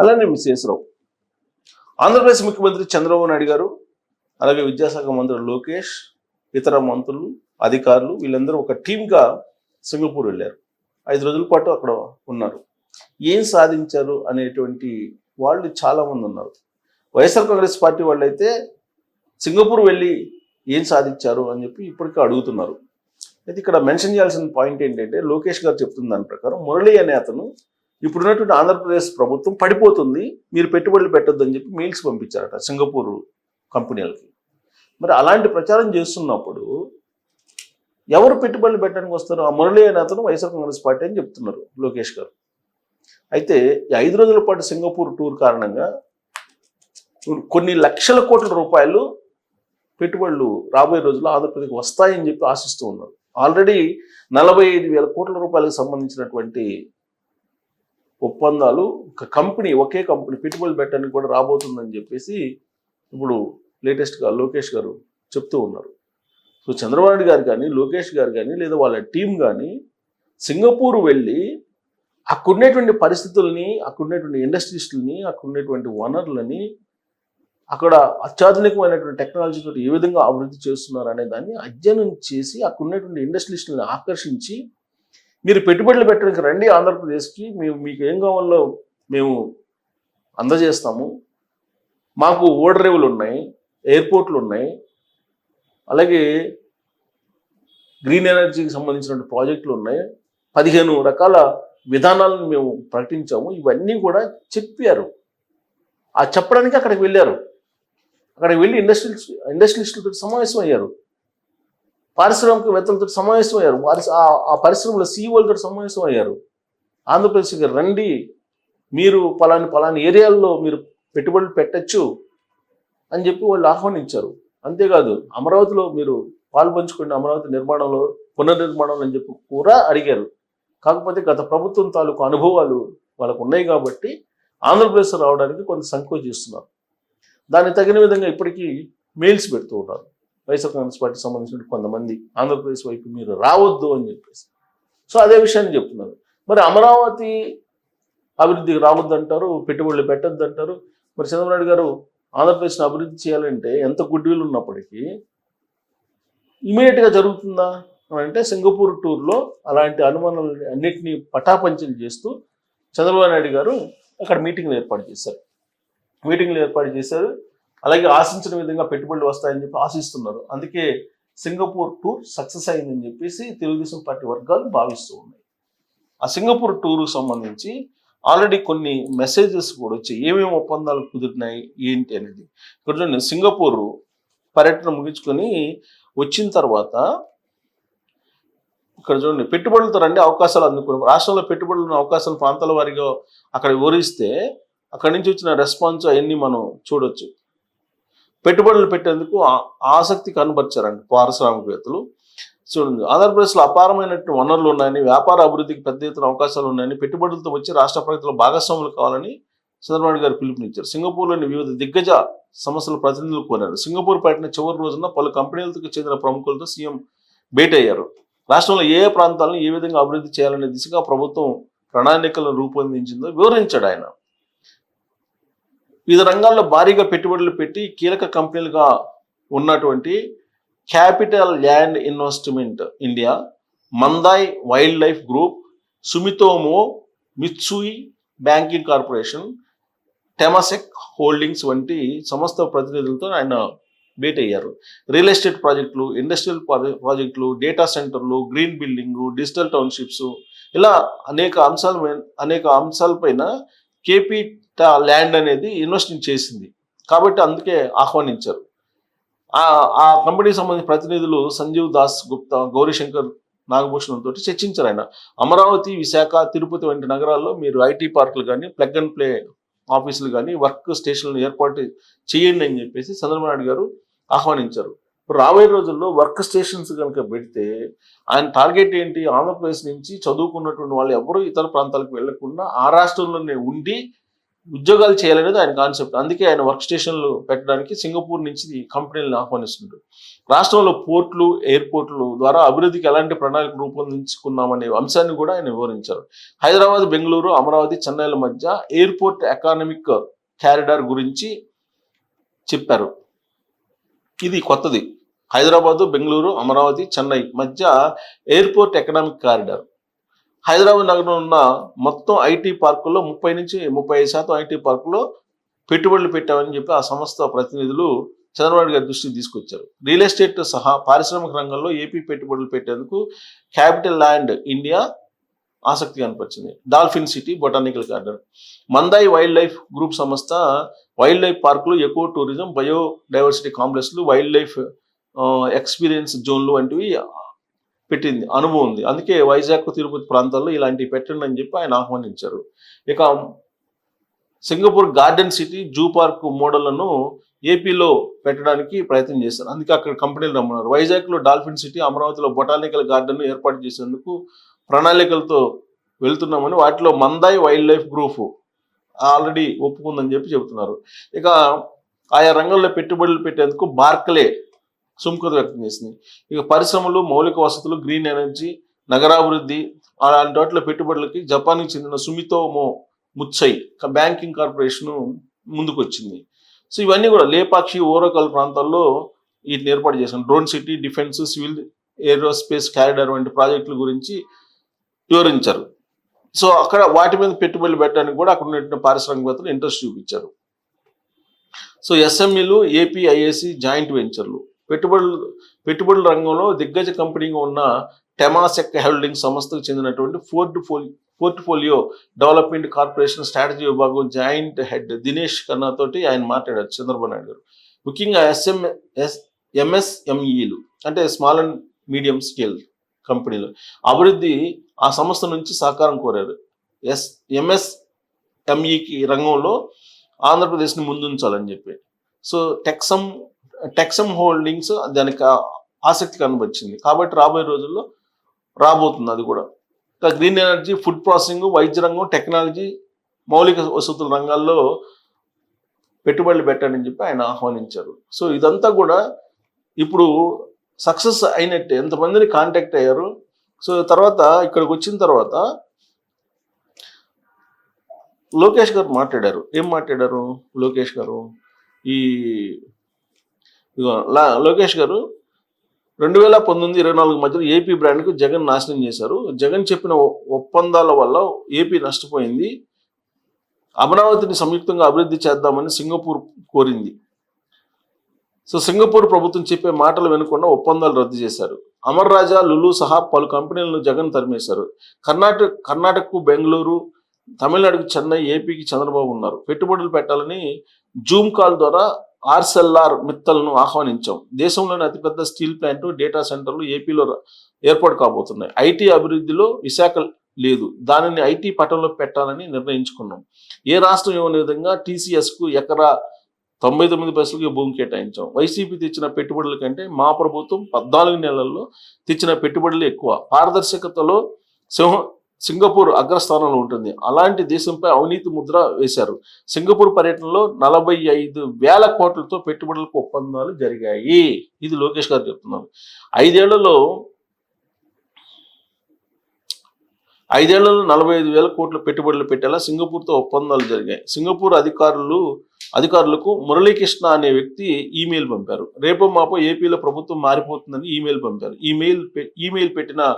అలానే విశ్వేశ్వరరావు ఆంధ్రప్రదేశ్ ముఖ్యమంత్రి చంద్రబాబు నాయుడు గారు అలాగే విద్యాశాఖ మంత్రి లోకేష్ ఇతర మంత్రులు అధికారులు వీళ్ళందరూ ఒక టీమ్గా సింగపూర్ వెళ్ళారు. ఐదు రోజుల పాటు అక్కడ ఉన్నారు. ఏం సాధించారు అనేటువంటి వాళ్ళు చాలామంది ఉన్నారు. వైఎస్ఆర్ కాంగ్రెస్ పార్టీ వాళ్ళైతే సింగపూర్ వెళ్ళి ఏం సాధించారు అని చెప్పి ఇప్పటికే అడుగుతున్నారు. అయితే ఇక్కడ మెన్షన్ చేయాల్సిన పాయింట్ ఏంటంటే లోకేష్ గారు చెప్తున్న దాని ప్రకారం మురళి అనే అతను ఇప్పుడున్నటువంటి ఆంధ్రప్రదేశ్ ప్రభుత్వం పడిపోతుంది మీరు పెట్టుబడులు పెట్టొద్దు అని చెప్పి మెయిల్స్ పంపించారట సింగపూర్ కంపెనీలకి. మరి అలాంటి ప్రచారం చేస్తున్నప్పుడు ఎవరు పెట్టుబడులు పెట్టడానికి వస్తారు? ఆ మురళీ అనే అతను వైఎస్ఆర్ కాంగ్రెస్ పార్టీ అని చెప్తున్నారు లోకేష్ గారు. అయితే ఈ ఐదు రోజుల పాటు సింగపూర్ టూర్ కారణంగా కొన్ని లక్షల కోట్ల రూపాయలు పెట్టుబడులు రాబోయే రోజుల్లో ఆంధ్రప్రదేశ్కి వస్తాయని చెప్పి ఆశిస్తూ ఉన్నారు. ఆల్రెడీ నలభై ఐదు వేల కోట్ల రూపాయలకు సంబంధించినటువంటి ఒప్పందాలు ఒక కంపెనీ ఒకే కంపెనీ పెట్టుబడులు పెట్టడానికి కూడా రాబోతుందని చెప్పేసి ఇప్పుడు లేటెస్ట్గా లోకేష్ గారు చెప్తూ ఉన్నారు. సో చంద్రబాబు గారు కానీ లోకేష్ గారు కానీ లేదా వాళ్ళ టీం కానీ సింగపూర్ వెళ్ళి అక్కడున్నటువంటి పరిస్థితుల్ని అక్కడున్నటువంటి ఇండస్ట్రీస్ని అక్కడున్నటువంటి వనరులని అక్కడ అత్యాధునికమైనటువంటి టెక్నాలజీతో ఏ విధంగా అభివృద్ధి చేస్తున్నారు అనే దాన్ని అధ్యయనం చేసి అక్కడున్నటువంటి ఇండస్ట్రీస్ని ఆకర్షించి మీరు పెట్టుబడులు పెట్టడానికి రండి ఆంధ్రప్రదేశ్కి. మేము మీకు ఏం కావాలో మేము అందజేస్తాము. మాకు ఓడరేవులు ఉన్నాయి ఎయిర్పోర్ట్లు ఉన్నాయి. అలాగే గ్రీన్ ఎనర్జీకి సంబంధించిన ప్రాజెక్టులు ఉన్నాయి. పదిహేను రకాల విధానాలను మేము ప్రకటించాము. ఇవన్నీ కూడా చెప్పారు. ఆ చెప్పడానికి అక్కడికి వెళ్ళారు. అక్కడికి వెళ్ళి ఇండస్ట్రియల్స్ ఇండస్ట్రియలిస్టులతో సమావేశం అయ్యారు పారిశ్రామికవేత్తలతో సమావేశం అయ్యారు వారి ఆ- పరిశ్రమలో పరిశ్రమల సీఈఓలతో సమావేశం అయ్యారు ఆంధ్రప్రదేశ్కి రండి మీరు పలాని పలాని ఏరియాల్లో మీరు పెట్టుబడులు పెట్టచ్చు అని చెప్పి వాళ్ళు ఆహ్వానించారు. అంతేకాదు అమరావతిలో మీరు పాలు పంచుకోండి అమరావతి నిర్మాణంలో పునర్నిర్మాణం అని చెప్పి కూడా అడిగారు. కాకపోతే గత ప్రభుత్వం తాలూకు అనుభవాలు వాళ్ళకు ఉన్నాయి కాబట్టి ఆంధ్రప్రదేశ్ రావడానికి కొంత సంకోచిస్తున్నారు. దాన్ని తగిన విధంగా ఇప్పటికీ మెయిల్స్ పెడుతూ ఉన్నారు. వైఎస్ఆర్ కాంగ్రెస్ పార్టీకి సంబంధించిన కొంతమంది ఆంధ్రప్రదేశ్ వైపు మీరు రావద్దు అని చెప్పేసి. సో అదే విషయాన్ని చెప్తున్నారు. మరి అమరావతి అభివృద్ధికి రావద్దు అంటారు పెట్టుబడులు పెట్టద్దు అంటారు. మరి చంద్రబాబు నాయుడు గారు ఆంధ్రప్రదేశ్ని అభివృద్ధి చేయాలంటే ఎంత గుడ్ విల్ ఉన్నప్పటికీ ఇమీడియట్గా జరుగుతుందా అని అంటే సింగపూర్ టూర్లో అలాంటి అనుమానాలు అన్నిటినీ పటాపంచలు చేస్తూ చంద్రబాబు నాయుడు గారు అక్కడ మీటింగ్లు ఏర్పాటు చేశారు. మీటింగ్లు ఏర్పాటు చేశారు. అలాగే ఆశించిన విధంగా పెట్టుబడులు వస్తాయని చెప్పి ఆశిస్తున్నారు. అందుకే సింగపూర్ టూర్ సక్సెస్ అయిందని చెప్పేసి తెలుగుదేశం పార్టీ వర్గాలు భావిస్తూ ఉన్నాయి. ఆ సింగపూర్ టూర్ సంబంధించి ఆల్రెడీ కొన్ని మెసేజెస్ కూడా వచ్చాయి. ఏమేమి ఒప్పందాలు కుదిరినాయి ఏంటి అనేది. ఇక్కడ చూడండి సింగపూర్ పర్యటన ముగించుకొని వచ్చిన తర్వాత ఇక్కడ చూడండి పెట్టుబడులతో రండి అవకాశాలు అందుకుని రాష్ట్రంలో పెట్టుబడులు ఉన్న అవకాశాలు ప్రాంతాల వారిగా అక్కడ వివరిస్తే అక్కడి నుంచి వచ్చిన రెస్పాన్స్ అవన్నీ మనం చూడొచ్చు. పెట్టుబడులు పెట్టేందుకు ఆ- ఆసక్తి కనబరిచారండి పారిశ్రామికవేత్తలు. చూడండి ఆంధ్రప్రదేశ్లో అపారమైనటువంటి వనరులు ఉన్నాయని వ్యాపార అభివృద్ధికి పెద్ద ఎత్తున అవకాశాలు ఉన్నాయని పెట్టుబడులతో వచ్చి రాష్ట్ర ప్రగతిలో భాగస్వాములు కావాలని చంద్రబాబు గారు పిలుపునిచ్చారు. సింగపూర్లోని వివిధ దిగ్గజ సంస్థల ప్రతినిధులు కోరారు. సింగపూర్ పర్యటన చివరి రోజున పలు కంపెనీలకు చెందిన ప్రముఖులతో సీఎం భేటీ అయ్యారు. రాష్ట్రంలో ఏ ఏ ప్రాంతాలను ఏ విధంగా అభివృద్ధి చేయాలనే దిశగా ప్రభుత్వం ప్రణాళికలను రూపొందించిందో వివరించాడు ఆయన. వివిధ రంగాల్లో భారీగా పెట్టుబడులు పెట్టి కీలక కంపెనీలుగా ఉన్నటువంటి capital land investment India Mandai wildlife group Sumitomo Mitsui banking corporation Temasek holdings వంటి సంస్థ ప్రతినిధులతో ఆయన భేటీ అయ్యారు. రియల్ ఎస్టేట్ ప్రాజెక్టులు ఇండస్ట్రియల్ ప్రాజెక్టులు డేటా సెంటర్లు గ్రీన్ బిల్డింగ్ డిజిటల్ టౌన్షిప్స్ ఇలా అనేక అంశాల అనేక అంశాలపైన కేపీ ల్యాండ్ అనేది ఇన్వెస్ట్మెంట్ చేసింది. కాబట్టి అందుకే ఆహ్వానించారు. ఆ కంపెనీకి సంబంధించిన ప్రతినిధులు సంజీవ్ దాస్ గుప్తా గౌరీశంకర్ నాగభూషణం తోటి చర్చించారు ఆయన. అమరావతి విశాఖ తిరుపతి వంటి నగరాల్లో మీరు ఐటీ పార్కులు కానీ ప్లగ్ అండ్ ప్లే ఆఫీసులు కానీ వర్క్ స్టేషన్లు ఏర్పాటు చేయండి అని చెప్పేసి చంద్రబాబు నాయుడు గారు ఆహ్వానించారు. రాబోయే రోజుల్లో వర్క్ స్టేషన్స్ కనుక పెడితే ఆయన టార్గెట్ ఏంటి? ఆంధ్రప్రదేశ్ నుంచి చదువుకున్నటువంటి వాళ్ళు ఎవరు? ఇతర ప్రాంతాలకు వెళ్ళకుండా ఆ రాష్ట్రంలోనే ఉండి ఉద్యోగాలు చేయాలనేది ఆయన కాన్సెప్ట్ అందుకే ఆయన వర్క్ స్టేషన్లు పెట్టడానికి సింగపూర్ నుంచి ఈ కంపెనీలను ఆహ్వానిస్తుంటారు రాష్ట్రంలో పోర్ట్లు ఎయిర్పోర్ట్లు ద్వారా అభివృద్ధికి ఎలాంటి ప్రణాళిక రూపొందించుకున్నామనే అంశాన్ని కూడా ఆయన వివరించారు. హైదరాబాద్ బెంగళూరు అమరావతి చెన్నైల మధ్య ఎయిర్పోర్ట్ ఎకానమిక్ క్యారిడార్ గురించి చెప్పారు. ఇది కొత్తది. హైదరాబాదు బెంగళూరు అమరావతి చెన్నై మధ్య ఎయిర్పోర్ట్ ఎకనామిక్ కారిడార్. హైదరాబాద్ నగరంలో ఉన్న మొత్తం ఐటీ పార్కుల్లో ముప్పై నుంచి ముప్పై ఐదు శాతం ఐటీ పార్కులో పెట్టుబడులు పెట్టామని చెప్పి ఆ సంస్థ ప్రతినిధులు చంద్రబాబు గారి దృష్టికి తీసుకొచ్చారు. రియల్ ఎస్టేట్ సహా పారిశ్రామిక రంగంలో ఏపీ పెట్టుబడులు పెట్టేందుకు క్యాపిటల్ ల్యాండ్ ఇండియా ఆసక్తి కనపరిచింది dolphin city botanical garden. Mandai wildlife group సంస్థ వైల్డ్ లైఫ్ పార్కులు ఎకో టూరిజం బయోడైవర్సిటీ కాంప్లెక్స్లు వైల్డ్ లైఫ్ ఎక్స్పీరియన్స్ జోన్లు వంటివి పెట్టింది అనుభవం ఉంది. అందుకే వైజాగ్ తిరుపతి ప్రాంతాల్లో ఇలాంటివి పెట్టండి అని చెప్పి ఆయన ఆహ్వానించారు. ఇక Singapore garden city zoo park మోడళ్ళను ఏపీలో పెట్టడానికి ప్రయత్నం చేశారు. అందుకే అక్కడ కంపెనీలు రమ్మన్నారు. వైజాగ్లో డాల్ఫిన్ సిటీ అమరావతిలో బొటానికల్ గార్డెన్ ఏర్పాటు చేసేందుకు ప్రణాళికలతో వెళ్తున్నామని వాటిలో Mandai wild life group already ఒప్పుకుందని చెప్పి చెబుతున్నారు. ఇక ఆయా రంగంలో పెట్టుబడులు పెట్టేందుకు బార్క్లే సుముఖత వ్యక్తం చేసింది. ఇక పరిశ్రమలు మౌలిక వసతులు గ్రీన్ ఎనర్జీ నగరాభివృద్ధి అలాంటి వాటిలో పెట్టుబడులకి జపాన్కి చెందిన సుమితోమో ముచ్చై బ్యాంకింగ్ కార్పొరేషన్ ముందుకొచ్చింది. సో ఇవన్నీ కూడా లేపాక్షి ఓరకల్ ప్రాంతాల్లో వీటిని ఏర్పాటు చేశాను drone city defence civil aerospace corridor వంటి ప్రాజెక్టుల గురించి వివరించారు. సో అక్కడ వాటి మీద పెట్టుబడులు పెట్టడానికి కూడా అక్కడ ఉన్నటువంటి పారిశ్రామికవేత్తలు ఇంట్రెస్ట్ చూపించారు. సో ఎస్ఎంఈలు ఏపీఐఏసి జాయింట్ వెంచర్లు. పెట్టుబడులు పెట్టుబడుల రంగంలో దిగ్గజ కంపెనీగా ఉన్న టెమాసెక్ హోల్డింగ్ సంస్థకు చెందినటువంటి fort portfolio development corporation strategy విభాగం జాయింట్ హెడ్ దినేష్ ఖన్నా తోటి ఆయన మాట్లాడారు చంద్రబాబు నాయుడు గారు. ముఖ్యంగా ఎస్ఎం ఎస్ ఎంఎస్ఎంఈలు అంటే స్మాల్ అండ్ మీడియం స్కేల్ కంపెనీలు అభివృద్ధి ఆ సంస్థ నుంచి సహకారం కోరారు. ఎస్ ఎంఎస్ఎంఈకి రంగంలో ఆంధ్రప్రదేశ్ని ముందుంచాలని చెప్పి. సో టెక్సమ్ టెక్సమ్ హోల్డింగ్స్ దానికి ఆసక్తి కనబరిచింది కాబట్టి రాబోయే రోజుల్లో రాబోతుంది అది కూడా. ఇంకా గ్రీన్ ఎనర్జీ ఫుడ్ ప్రాసెసింగ్ వైద్య రంగం టెక్నాలజీ మౌలిక వసతుల రంగాల్లో పెట్టుబడులు పెట్టాలని చెప్పి ఆయన ఆహ్వానించారు. సో ఇదంతా కూడా ఇప్పుడు సక్సెస్ అయినట్టే. ఎంతమందిని కాంటాక్ట్ అయ్యారు. సో తర్వాత ఇక్కడికి వచ్చిన తర్వాత లోకేష్ గారు మాట్లాడారు. ఏం మాట్లాడారు లోకేష్ గారు? ఈ లోకేష్ గారు రెండు వేల పంతొమ్మిది ఇరవై నాలుగు మధ్యలో ఏపీ బ్రాండ్కు జగన్ నాశనం చేశారు. జగన్ చెప్పిన ఒ- ఒప్పందాల వల్ల ఏపీ నష్టపోయింది. అమరావతిని సంయుక్తంగా అభివృద్ధి చేద్దామని సింగపూర్ కోరింది. సో సింగపూర్ ప్రభుత్వం చెప్పే మాటలు వినకుండా ఒప్పందాలు రద్దు చేశారు. అమర్ రాజా లులు సహా పలు కంపెనీలను జగన్ తరిమేశారు. కర్ణాటక కర్ణాటకకు బెంగళూరు తమిళనాడుకు చెన్నై ఏపీకి చంద్రబాబు ఉన్నారు. పెట్టుబడులు పెట్టాలని జూమ్ కాల్ ద్వారా ఆర్సెల్ఆర్ మిత్తల్ను ఆహ్వానించాం. దేశంలోని అతిపెద్ద స్టీల్ ప్లాంట్ డేటా సెంటర్లు ఏపీలో ఏర్పాటు కాబోతున్నాయి. ఐటీ అభివృద్ధిలో విశాఖ లేదు. దానిని ఐటీ పటంలో పెట్టాలని నిర్ణయించుకున్నాం. ఏ రాష్ట్రం ఇవ్వని విధంగా టీసీఎస్కు ఎకరా తొంభై తొమ్మిది పైసలకి భూమి కేటాయించాం. వైసీపీ తెచ్చిన పెట్టుబడుల కంటే మా ప్రభుత్వం పద్నాలుగు నెలల్లో తెచ్చిన పెట్టుబడులు ఎక్కువ. పారదర్శకతలో సింహ సింగపూర్ అగ్రస్థానంలో ఉంటుంది. అలాంటి దేశంపై అవినీతి ముద్ర వేశారు. సింగపూర్ పర్యటనలో నలభై ఐదు వేల కోట్లతో పెట్టుబడులకు ఒప్పందాలు జరిగాయి. ఇది లోకేష్ గారు చెప్తున్నారు. ఐదేళ్ళలో ఐదేళ్ళలో నలభై ఐదు వేల కోట్ల పెట్టుబడులు పెట్టేలా సింగపూర్తో ఒప్పందాలు జరిగాయి. సింగపూర్ అధికారులు అధికారులకు మురళీకృష్ణ అనే వ్యక్తి ఈమెయిల్ పంపారు. రేపో మాపో ఏపీలో ప్రభుత్వం మారిపోతుందని ఈమెయిల్ పంపారు. ఈమెయిల్ పె- ఈమెయిల్ పెట్టిన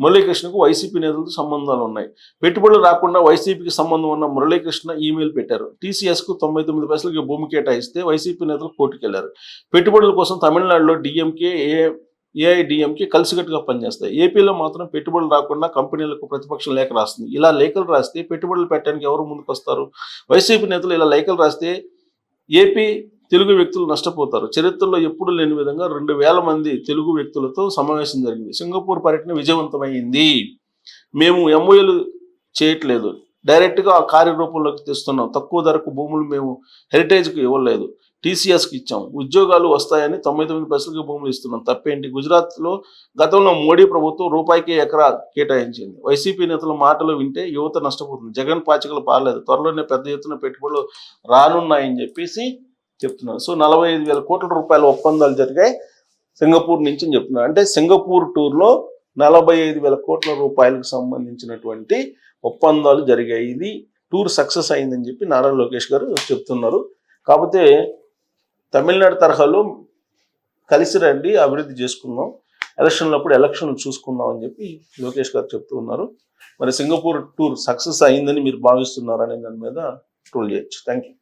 మురళీకృష్ణకు వైసీపీ నేతలతో సంబంధాలు ఉన్నాయి. పెట్టుబడులు రాకుండా వైసీపీకి సంబంధం ఉన్న మురళీకృష్ణ ఈమెయిల్ పెట్టారు. టీసీఎస్కు తొంభై తొమ్మిది పైసలకి భూమి కేటాయిస్తే వైసీపీ నేతలు కోర్టుకెళ్ళారు. పెట్టుబడుల కోసం తమిళనాడులో డిఎంకే ఏ ఏఐడిఎంకి కలిసికట్టుగా పనిచేస్తాయి. ఏపీలో మాత్రం పెట్టుబడులు రాకుండా కంపెనీలకు ప్రతిపక్షం లేఖ రాస్తుంది. ఇలా లేఖలు రాస్తే పెట్టుబడులు పెట్టడానికి ఎవరు ముందుకు వస్తారు వైసీపీ నేతలు ఇలా లేఖలు రాస్తే ఏపీ తెలుగు వ్యక్తులు నష్టపోతారు. చరిత్రలో ఎప్పుడు లేని విధంగా రెండు వేల మంది తెలుగు వ్యక్తులతో సమావేశం జరిగింది. సింగపూర్ పర్యటన విజయవంతమైంది. మేము ఎంఓఏలు చేయట్లేదు. డైరెక్ట్గా ఆ కార్యరూపంలోకి తెస్తున్నాం. తక్కువ ధరకు భూములు మేము హెరిటేజ్కి ఇవ్వలేదు. టీసీఎస్కి ఇచ్చాం. ఉద్యోగాలు వస్తాయని తొంభై తొమ్మిది పైసలకి భూములు ఇస్తున్నాం. తప్పేంటి? గుజరాత్లో గతంలో మోడీ ప్రభుత్వం రూపాయికి ఎకరా కేటాయించింది. వైసీపీ నేతల మాటలు వింటే యువత నష్టపోతుంది. జగన్ పాచికలు పాలేదు త్వరలోనే పెద్ద ఎత్తున పెట్టుబడులు రానున్నాయని చెప్పేసి చెప్తున్నారు. సో నలభై ఐదు వేల కోట్ల రూపాయల ఒప్పందాలు జరిగాయి సింగపూర్ నుంచి అని చెప్తున్నారు. అంటే సింగపూర్ టూర్లో నలభై ఐదు వేల కోట్ల రూపాయలకు సంబంధించినటువంటి ఒప్పందాలు జరిగాయి. ఇది టూర్ సక్సెస్ అయిందని చెప్పి నారా లోకేష్ గారు చెప్తున్నారు. కాకపోతే తమిళనాడు తరహాలో కలిసి రండి అభివృద్ధి చేసుకుందాం. ఎలక్షన్లప్పుడు ఎలక్షన్ చూసుకుందాం అని చెప్పి లోకేష్ గారు చెప్తూ ఉన్నారు. మరి సింగపూర్ టూర్ సక్సెస్ అయిందని మీరు భావిస్తున్నారు అనే దాని మీద ట్రోల్ చేయొచ్చు. Thank you